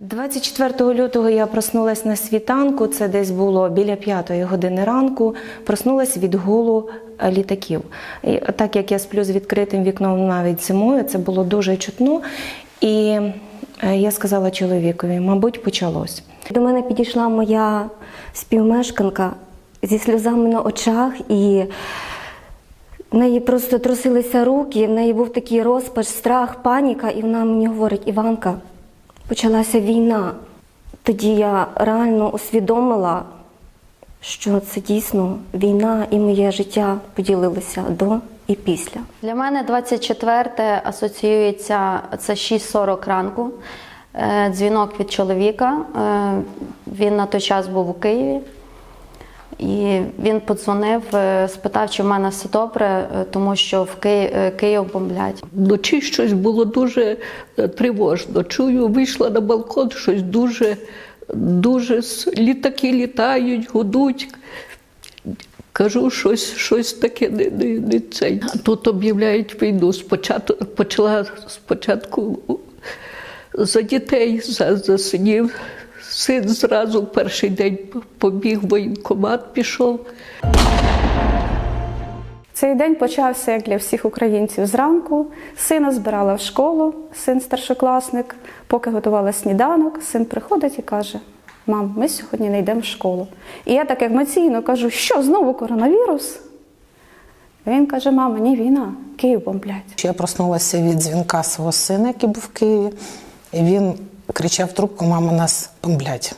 24 лютого я проснулась на світанку, це десь було біля п'ятої години ранку. Проснулась від гулу е, літаків. І так як я сплю з відкритим вікном навіть зимою, це було дуже чутно. І е, я сказала чоловікові, мабуть, почалось. До мене підійшла моя співмешканка зі сльозами на очах, і в неї просто трусилися руки, в неї був такий розпач, страх, паніка, і вона мені говорить: Іванка, почалася війна. Тоді я реально усвідомила, що це дійсно війна, і моє життя поділилося до і після. Для мене 24 асоціюється це 6.40 ранку. Е, Дзвінок від чоловіка. Е, Він на той час був у Києві. І він подзвонив, е, спитав, чи в мене все добре, е, тому що в Київ, е, Київ бомблять. Вночі щось було дуже тривожно. Чую, вийшла на балкон, щось дуже, дуже літаки літають, гудуть. Кажу, щось, щось таке не, не, не цей. А тут об'являють війну. Спочатку почала спочатку за дітей, за, за синів. Син зразу в перший день побіг в воєнкомат, пішов. Цей день почався як для всіх українців зранку. Сина збирала в школу, син старшокласник. Поки готувала сніданок, син приходить і каже: Мам, ми сьогодні не йдемо в школу. І я так емоційно кажу, що знову коронавірус? Він каже: Мама, ні, війна, Київ бомблять. Я проснулася від дзвінка свого сина, який був в Києві, і він кричав трубку: Мама, нас бомблять.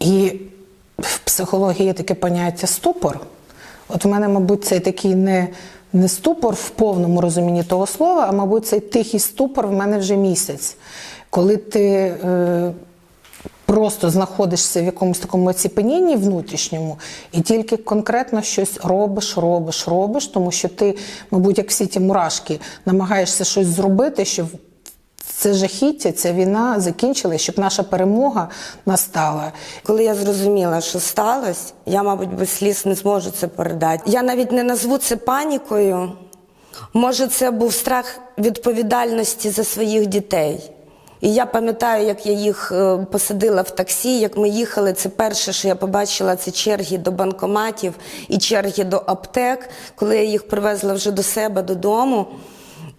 І в психології є таке поняття ступор. От в мене, мабуть, цей такий не, не ступор в повному розумінні того слова, а мабуть, цей тихий ступор в мене вже місяць. Коли ти е, просто знаходишся в якомусь такому оціпенінні внутрішньому, і тільки конкретно щось робиш, робиш, робиш, тому що ти, мабуть, як всі ті мурашки, намагаєшся щось зробити, щоб це жахіття, ця війна закінчилась, щоб наша перемога настала. Коли я зрозуміла, що сталося, я, мабуть, без сліз не зможу це передати. Я навіть не назву це панікою. Може, це був страх відповідальності за своїх дітей. І я пам'ятаю, як я їх е, посадила в таксі, як ми їхали. Це перше, що я побачила, це черги до банкоматів і черги до аптек. Коли я їх привезла вже до себе додому.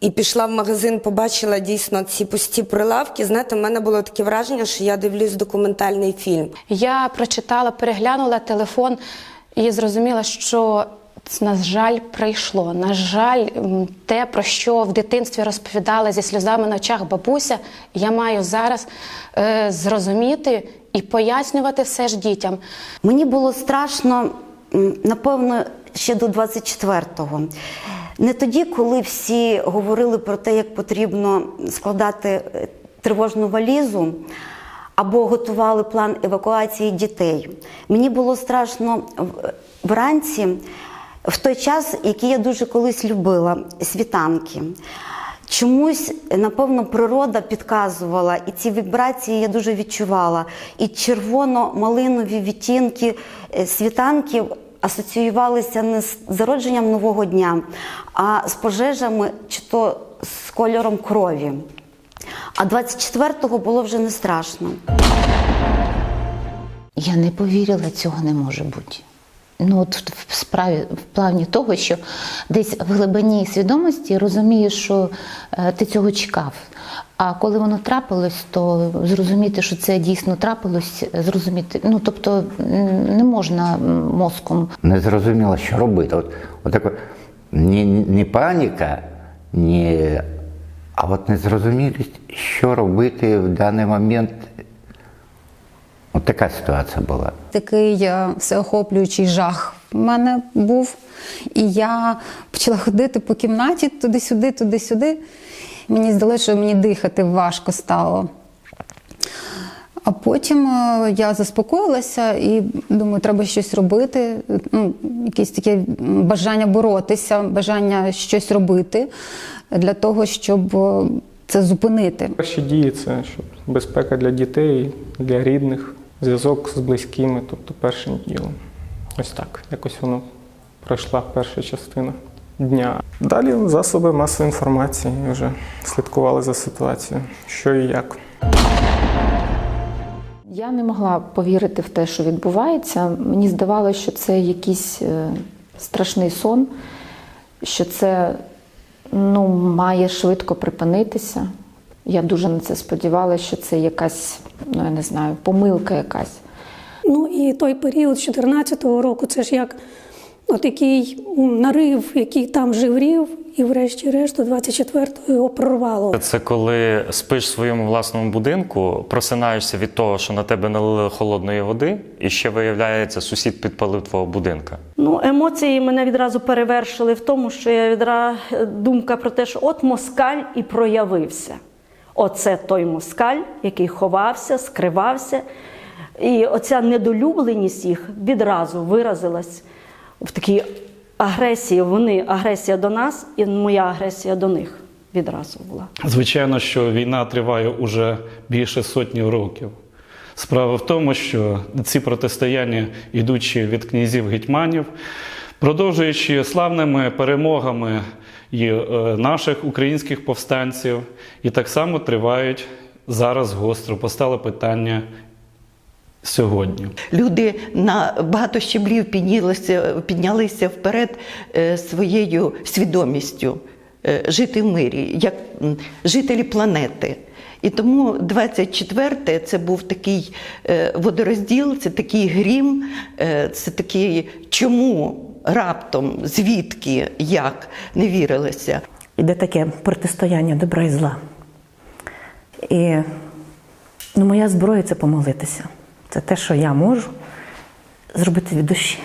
І пішла в магазин, побачила дійсно ці пусті прилавки. Знаєте, в мене було таке враження, що я дивлюсь документальний фільм. Я прочитала, переглянула телефон і зрозуміла, що на жаль, прийшло. На жаль, те, про що в дитинстві розповідала зі сльозами на очах бабуся, я маю зараз е, зрозуміти і пояснювати все ж дітям. Мені було страшно, напевно, ще до 24-го. Не тоді, коли всі говорили про те, як потрібно складати е, тривожну валізу або готували план евакуації дітей. Мені було страшно вранці, в той час, який я дуже колись любила світанки. Чомусь, напевно, природа підказувала, і ці вібрації я дуже відчувала. І червоно-малинові відтінки е, світанків асоціювалися не з зародженням нового дня, а з пожежами чи то з кольором крові. А 24-го було вже не страшно. Я не повірила, цього не може бути. Ну, от в- справі в плані того, що десь в глибині свідомості розумієш, що е, ти цього чекав. А коли воно трапилось, то зрозуміти, що це дійсно трапилось, зрозуміти. Ну тобто не можна мозком не зрозуміло, що робити. От, от таке, не, не паніка, не, а от незрозумілість, що робити в даний момент. От така ситуація була. Такий е, всеохоплюючий жах в мене був. І я почала ходити по кімнаті туди-сюди, туди-сюди. Мені здалося, що мені дихати важко стало. А потім е, я заспокоїлася і думаю, треба щось робити. Ну, якесь таке бажання боротися, бажання щось робити для того, щоб е, це зупинити. Перші дії це щоб безпека для дітей, для рідних, зв'язок з близькими, тобто першим ділом. Ось так. Якось воно пройшла перша частина дня. Далі засоби масової інформації вже слідкували за ситуацією, що і як. Я не могла повірити в те, що відбувається. Мені здавалося, що це якийсь е, страшний сон, що це ну, має швидко припинитися. Я дуже на це сподівалася, що це якась, ну я не знаю, помилка якась. Ну і той період з 14-го року, це ж як от який нарив, який там живрів, і врешті-решт до 24-го його прорвало. Це коли спиш в своєму власному будинку, просинаєшся від того, що на тебе налили холодної води, і ще виявляється, сусід підпалив твого будинка. Ну, емоції мене відразу перевершили в тому, що я відра думка про те, що от москаль і проявився. Оце той москаль, який ховався, скривався. І оця недолюбленість їх відразу виразилась в такій агресії. Вони агресія до нас, і моя агресія до них відразу була. Звичайно, що війна триває уже більше сотні років. Справа в тому, що ці протистояння, ідучи від князів гетьманів, продовжуючи славними перемогами і е, наших українських повстанців, і так само тривають зараз гостро. Постало питання сьогодні. Люди на багато щеблів піднялися, піднялися вперед е, своєю свідомістю е, жити в мирі, як жителі планети. І тому 24-те це був такий водорозділ, це такий грім, це такий чому раптом, звідки, як не вірилося. Іде таке протистояння добра і зла. І ну, моя зброя це помолитися. Це те, що я можу зробити від душі.